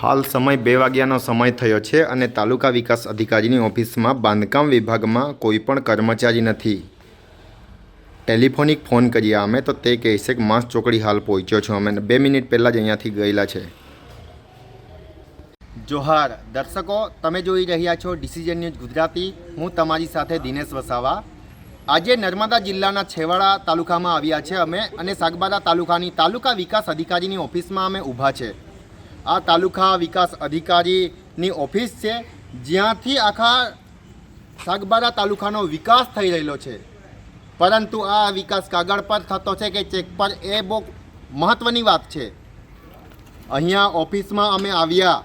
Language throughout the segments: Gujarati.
હાલ સમય બે વાગ્યાનો સમય થયો છે અને તાલુકા વિકાસ અધિકારીની ઓફિસમાં બાંધકામ વિભાગમાં કોઈ પણ કર્મચારી નથી. ટેલિફોનિક ફોન કર્યા અમે તો તે કહે છે કે, માસ ચોકડી હાલ પહોંચ્યો છું અમે. બે મિનિટ પહેલાં જ અહીંયાથી ગયેલા છે. જોહાર, દર્શકો, તમે જોઈ રહ્યા છો ડિસિઝન ન્યૂઝ ગુજરાતી. હું તમારી સાથે દિનેશ વસાવા. આજે નર્મદા જિલ્લાના છેવાડા તાલુકામાં આવ્યા છે અમે અને સાગબારા તાલુકાની તાલુકા વિકાસ અધિકારીની ઓફિસમાં અમે ઊભા છે. આ તાલુકા વિકાસ અધિકારીની ઓફિસ છે. જ્યાંથી આખા સાગબારા તાલુકાનો વિકાસ થઈ રહેલો છે. પરંતુ આ વિકાસ કાગળ પર થતો છે કે ચેક પર એ બહુ મહત્ત્વની વાત છે. અહીંયા ઓફિસમાં અમે આવ્યા.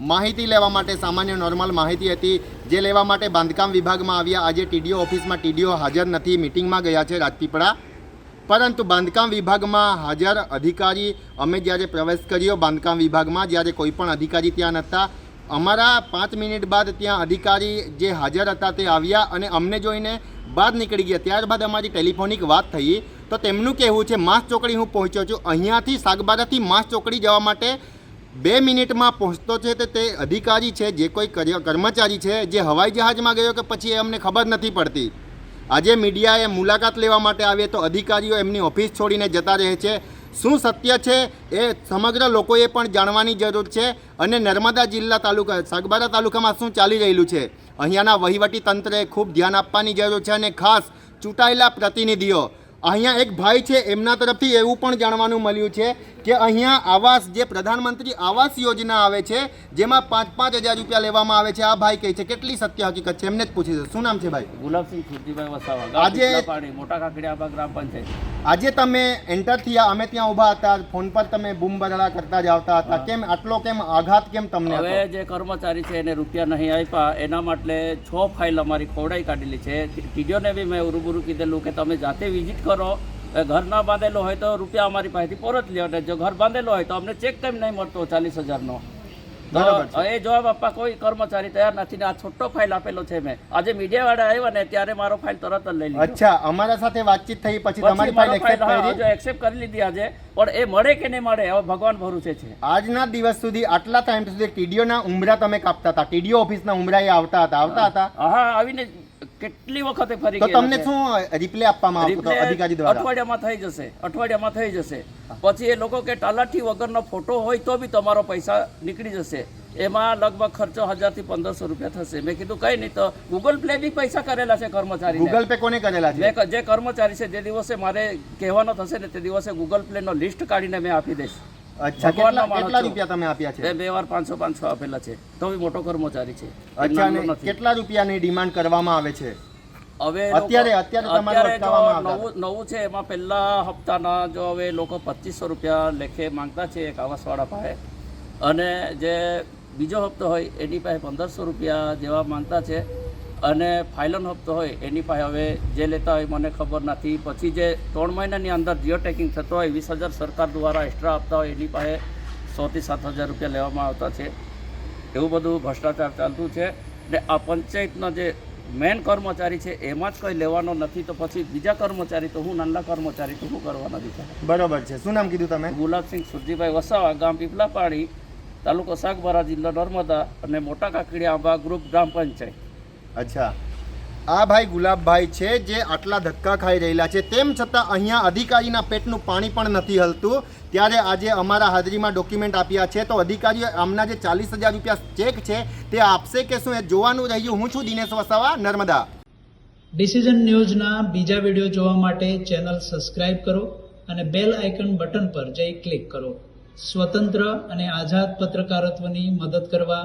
માહિતી લેવા માટે સામાન્ય નોર્મલ માહિતી હતી. જે લેવા માટે બાંધકામ વિભાગમાં આવ્યા. આજે ટીડીઓ ઓફિસમાં ટીડીઓ હાજર નથી. મિટિંગમાં ગયા છે રાજપીપળા. પરંતુ બાંધકામ વિભાગમાં હાજર અધિકારી અમે જ્યારે પ્રવેશ કર્યો બાંધકામ વિભાગમાં, જ્યારે કોઈ પણ અધિકારી ત્યાં નહોતા અમારા પાંચ મિનિટ બાદ ત્યાં અધિકારી જે હાજર હતા તે આવ્યા અને અમને જોઈને બહાર નીકળી ગયા. ત્યારબાદ અમારી ટેલિફોનિક વાત થઈ. તો તેમનું કહેવું છે, માસ ચોકડી હું પહોંચ્યો છું. અહીંયાથી સાગબારાથી માસ ચોકડી જવા માટે બે મિનિટમાં પહોંચતો છે તે તે અધિકારી છે, જે કોઈ કર્મચારી છે, જે હવાઈ જહાજમાં ગયો કે પછી એ અમને ખબર નથી પડતી. આજે મીડિયાએ મુલાકાત લેવા માટે આવે તો અધિકારીઓ એમની ઓફિસ છોડીને જતા રહે છે. શું સત્ય છે એ સમગ્ર લોકોએ પણ જાણવાની જરૂર છે અને નર્મદા જિલ્લા તાલુકા, સાગબારા તાલુકામાં શું ચાલી રહેલું છે? અહીંયાના વહીવટી તંત્રએ ખૂબ ધ્યાન આપવાની જરૂર છે અને ખાસ ચૂંટાયેલા પ્રતિનિધિઓ અહીંયા એક ભાઈ છે એમના તરફથી એવું પણ જાણવાનું મળ્યું છે કે અહીંયા આવાસ જે પ્રધાનમંત્રી આવાસ યોજના આવે છે જેમાં પાંચ પાંચ હજાર રૂપિયા લેવામાં આવે છે. આ ભાઈ કહે છે કેટલી સત્ય હકીકત છે? એમને જ પૂછી છે. શું નામ છે ભાઈ? ગુલાબસિંહ ખુરજીભાઈ વસાવા આજે- મોટા કાકડિયા ગ્રામ પંચાયત. આજે તમે એન્ટર થયા અમે ત્યાં ઊભા હતા ફોન પર તમે બૂમ બરાડા કરતા જ આવતા હતા. કેમ આટલો કેમ આઘાત કેમ તમને હવે જે કર્મચારી છે એને રૂપિયા નહીં આપ્યા એના માટે છ ફાઇલ અમારી ખોવડાઈ કાઢેલી છે. ટીડીઓને બી મેં ઉરુબુરુ કીધેલું કે તમે જાતે વિઝિટ કરો. ઘર ના બાંધેલો હોય તો રૂપિયા અમારી પાસેથી પરત લ્યો અને જો ઘર બાંધેલો હોય તો અમને ચેક કેમ નહીં મળતો ચાલીસ હજારનો. એ જવાબ આપવા કોઈ કર્મચારી તૈયાર નથી ને આ છોટો ફાઇલ આપેલો છે મેં. આજે મીડિયાવાળા આવ્યા ને ત્યારે મારો ફાઇલ તરત જ લઈ લીધો. અચ્છા અમારા સાથે વાતચીત થઈ પછી તમારી ફાઇલ એક્સેપ્ટ કરી? એક્સેપ્ટ કરી લીધી આજે પણ એ મળે કે નહીં મળે હવે ભગવાન ભરોસે છે. આજના દિવસ સુધી આટલા ટાઈમ સુધી ટીડીઓના ઉમરા તમે કાપતા હતા. ટીડીઓ ઓફિસના એ આવતા હતા આવતા હતા. હા આવીને કેટલી વખતે ફરી તો તમને શું રિપ્લે આપવામાં આવતો અધિકારી દ્વારા? અઠવાડિયામાં થઈ જશે અઠવાડિયામાં થઈ જશે. પછી એ લોકો કે તલાઠી વગરનો ફોટો હોય તો બી તમારો પૈસા નીકળી જશે. એમાં લગભગ ખર્ચો હજારથી પંદરસો રૂપિયા થશે. મેં કીધું કઈ નહીં તો ગૂગલ પ્લે બી પૈસા કરેલા છે કર્મચારી ગૂગલ પે કોને કરેલા છે? મેં જે કર્મચારી છે જે દિવસે મારે કહેવાનો થશે ને તે દિવસે ગૂગલ પ્લે નો લિસ્ટ કાઢીને મેં આપી દઈશ. અચ્છા કેટલા કેટલા રૂપિયા તમે આપ્યા છે? બે વાર પાંચસો પાંચસો આપેલા છે. તો બી મોટો કર્મચારી છે. અચ્છા કેટલા રૂપિયાની ડિમાન્ડ કરવામાં આવે છે? હવે અત્યારે- અત્યારે. નવું નવું છે એમાં પહેલા હપ્તાના જો હવે લોકો પચીસો રૂપિયા લેખે માંગતા છે એક આવાસવાળા પાસે. અને જે બીજો હપ્તો હોય એની પાસે પંદરસો રૂપિયા જેવા માંગતા છે. અને ફાઇલન હપ્તો હોય એની પાસે હવે જે લેતા હોય મને ખબર નથી. પછી જે ત્રણ મહિનાની અંદર જીઓ ટેકિંગ થતો હોય વીસ હજાર સરકાર દ્વારા એક્સ્ટ્રા આપતા હોય એની પાસે સોથી સાત હજાર રૂપિયા લેવામાં આવતા છે. એવું બધું ભ્રષ્ટાચાર ચાલતું છે. ને આ પંચાયતનો જે મેન કર્મચારી છે એમાં જ કંઈ લેવાનો નથી. તો પછી બીજા કર્મચારી તો હું નાના કર્મચારી તો શું કરવાના દીધા બરાબર છે. શું નામ કીધું તમે? ગુલાબસિંહ સુરજીભાઈ વસાવા ગામ પીપલાપાડી તાલુકો સાગબારા જિલ્લો નર્મદા અને મોટા કાકડીયા આંબા ગ્રુપ ગ્રામ પંચાયત. અચ્છા. આ ભાઈ ગુલાબભાઈ છે જે આટલા ધક્કા ખાઈ રહેલા છે. તેમ છતાં અહીંયા અધિકારીના પેટનું પાણી પણ નથી હલતું. ત્યારે આજે અમારા હાજરીમાં ડોક્યુમેન્ટ આપ્યા છે. તો અધિકારીઓ, આમના જે ચાલીસ હજાર રૂપિયા ચેક છે, તે આપશે કે શું? એ જોવાનું રહ્યું. હું છું દિનેશ વસાવા, નર્મદા. ડિસિઝન ન્યૂઝના બીજા વીડિયો જોવા માટે ચેનલ સબસ્ક્રાઇબ કરો અને બેલ આઇકન બટન પર જઈ ક્લિક કરો. સ્વતંત્ર અને આઝાદ પત્રકારત્વની મદદ કરવા